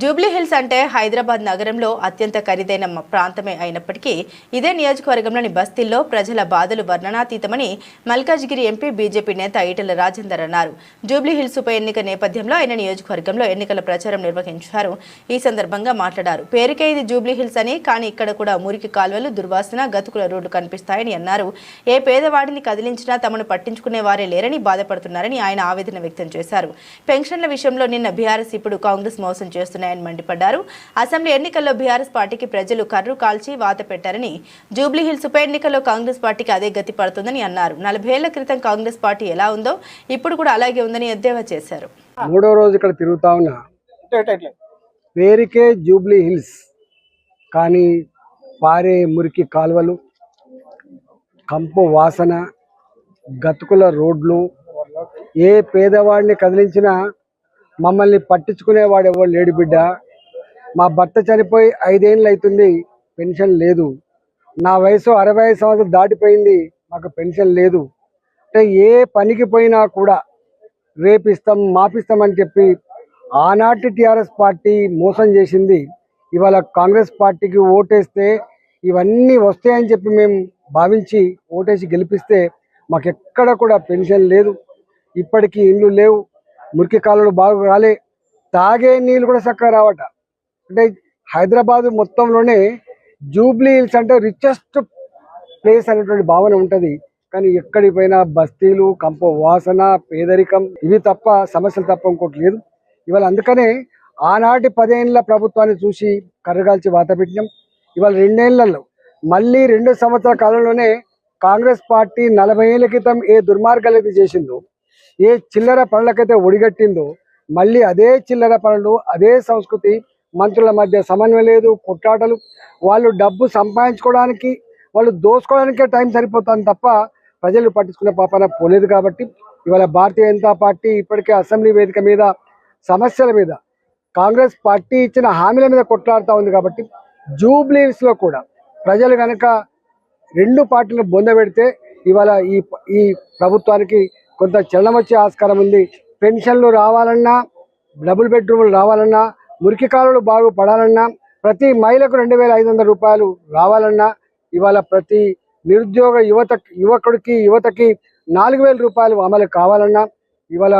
Jubilee Hills అంటే హైదరాబాద్ నగరంలో అత్యంత ఖరీదైన ప్రాంతమే అయినప్పటికీ ఇదే నియోజకవర్గంలోని బస్తీల్లో ప్రజల బాధలు వర్ణనాతీతమని మల్కాజ్గిరి ఎంపీ బీజేపీ నేత ఈటెల రాజేందర్ అన్నారు. జూబ్లీ హిల్స్ ఉప ఎన్నిక నేపథ్యంలో ఆయన నియోజకవర్గంలో ఎన్నికల ప్రచారం నిర్వహించారు. ఈ సందర్భంగా మాట్లాడారు. పేరుకే ఇది జూబ్లీ హిల్స్ అని కానీ ఇక్కడ కూడా మురికి కాల్వలు దుర్వాసన గతుకుల రోడ్లు కనిపిస్తాయని అన్నారు. ఏ పేదవాడిని కదిలించినా తమను పట్టించుకునే వారే లేరని బాధపడుతున్నారని ఆయన ఆవేదన వ్యక్తం చేశారు. పెన్షన్ల విషయంలో నిన్న బీఆర్ఎస్ ఇప్పుడు కాంగ్రెస్ మోసం చేస్తున్నాయి చేస్తున్నాయని మండిపడ్డారు. అసెంబ్లీ ఎన్నికల్లో బీఆర్ఎస్ పార్టీకి ప్రజలు కర్రు కాల్చి వాత పెట్టారని జూబ్లీ హిల్స్ ఉప ఎన్నికల్లో కాంగ్రెస్ పార్టీకి అదే గతి పడుతుందని అన్నారు. నలభై ఏళ్ళ క్రితం కాంగ్రెస్ పార్టీ ఎలా ఉందో ఇప్పుడు కూడా అలాగే ఉందని ఎద్దేవా చేశారు. మూడో రోజు ఇక్కడ తిరుగుతా ఉన్నా. పేరుకే జూబ్లీ హిల్స్ కానీ పారే మురికి కాలువలు కంపు వాసన గతుకుల రోడ్లు ఏ పేదవాడిని కదిలించినా మమ్మల్ని పట్టించుకునేవాడు ఎవరు లేడు బిడ్డ. మా భర్త చనిపోయి ఐదేళ్ళు అవుతుంది పెన్షన్ లేదు. నా వయసు అరవై ఐదు సంవత్సరాలు దాటిపోయింది మాకు పెన్షన్ లేదు. అంటే ఏ పనికి పోయినా కూడా రేపిస్తాం మాపిస్తామని చెప్పి ఆనాటి టీఆర్ఎస్ పార్టీ మోసం చేసింది. ఇవాళ కాంగ్రెస్ పార్టీకి ఓటేస్తే ఇవన్నీ వస్తాయని చెప్పి మేము భావించి ఓటేసి గెలిపిస్తే మాకు ఎక్కడ కూడా పెన్షన్ లేదు. ఇప్పటికీ ఇండ్లు లేవు మురికి కాలువలు బాగా రాలే తాగే నీళ్ళు కూడా చక్కగా రావట. అంటే హైదరాబాద్ మొత్తంలోనే జూబ్లీ హిల్స్ అంటే రిచెస్ట్ ప్లేస్ అనేటువంటి భావన ఉంటుంది. కానీ ఎక్కడికి పోయినా బస్తీలు కంప వాసన పేదరికం ఇవి తప్ప సమస్యలు తప్ప ఇంకోటి లేదు. ఇవాళ అందుకనే ఆనాటి పదేళ్ళ ప్రభుత్వాన్ని చూసి కర్రగాల్చి వాత పెట్టినాం. ఇవాళ రెండేళ్ళలో మళ్ళీ రెండు సంవత్సరాల కాలంలోనే కాంగ్రెస్ పార్టీ నలభై ఏళ్ళ క్రితం ఏ దుర్మార్గాలు అయితే చేసిందో ఏ చిల్లర పనులకైతే ఒడిగట్టిందో మళ్ళీ అదే చిల్లర పనులు అదే సంస్కృతి మంత్రుల మధ్య సమన్వయం లేదు కొట్లాటలు వాళ్ళు డబ్బు సంపాదించుకోవడానికి వాళ్ళు దోసుకోవడానికే టైం సరిపోతుంది తప్ప ప్రజలు పట్టించుకునే పాపన పోలేదు కాబట్టి ఇవాళ భారతీయ జనతా పార్టీ ఇప్పటికే అసెంబ్లీ వేదిక మీద సమస్యల మీద కాంగ్రెస్ పార్టీ ఇచ్చిన హామీల మీద కొట్లాడుతూ ఉంది కాబట్టి జూబ్లీస్లో కూడా ప్రజలు కనుక రెండు పార్టీలు బొందబెడితే ఇవాళ ఈ ఈ ప్రభుత్వానికి కొంత చలనం వచ్చే ఆస్కారం ఉంది. పెన్షన్లు రావాలన్నా డబుల్ బెడ్రూములు రావాలన్నా మురికి కాలువలు బాగుపడాలన్నా ప్రతి మహిళకు రెండు వేల ఐదు వందల రూపాయలు రావాలన్నా ఇవాళ ప్రతి నిరుద్యోగ యువత యువకుడికి యువతకి నాలుగు వేల రూపాయలు అమలు కావాలన్నా ఇవాళ